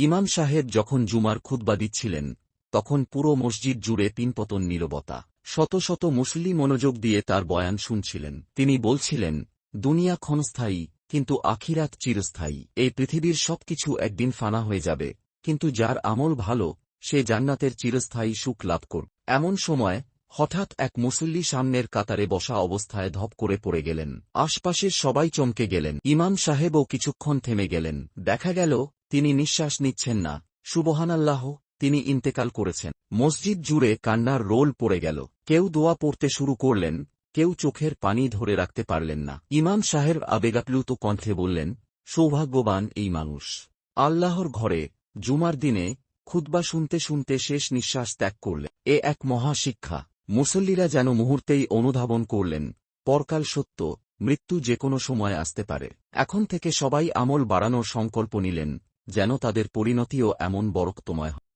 ইমাম সাহেব যখন জুমার খুতবা দিচ্ছিলেন, তখন পুরো মসজিদ জুড়ে তিনপতন নীরবতা। শত শত মুসল্লি মনোযোগ দিয়ে তার বয়ান শুনছিলেন। তিনি বলছিলেন, দুনিয়া ক্ষণস্থায়ী, কিন্তু আখিরাত চিরস্থায়ী। এই পৃথিবীর সবকিছু একদিন ফানা হয়ে যাবে। কিন্তু যার আমল ভালো, সে জান্নাতের চিরস্থায়ী সুখ লাভ কর এমন সময় হঠাৎ এক মুসল্লি সামনের কাতারে বসা অবস্থায় ধপ করে পড়ে গেলেন। আশপাশের সবাই চমকে গেলেন। ইমাম সাহেবও কিছুক্ষণ থেমে গেলেন। দেখা গেল, তিনি নিঃশ্বাস নিচ্ছেন না। সুবহানাল্লাহ, তিনি ইন্তেকাল করেছেন। মসজিদ জুড়ে কান্নার রোল পড়ে গেল। কেউ দোয়া পড়তে শুরু করলেন, কেউ চোখের পানি ধরে রাখতে পারলেন না। ইমাম সাহেব আবেগাপ্লুত কণ্ঠে বললেন, সৌভাগ্যবান এই মানুষ। আল্লাহর ঘরে জুমার দিনে খুতবা শুনতে শুনতে শেষ নিঃশ্বাস ত্যাগ করলেন। এ এক মহাশিক্ষা। মুসল্লিরা যেন মুহূর্তেই অনুধাবন করলেন, পরকাল সত্য, মৃত্যু যে কোনো সময় আসতে পারে। এখন থেকে সবাই আমল বাড়ানোর সংকল্প নিলেন, যেন তাদের পরিণতিও এমন বরক্তময় হয়।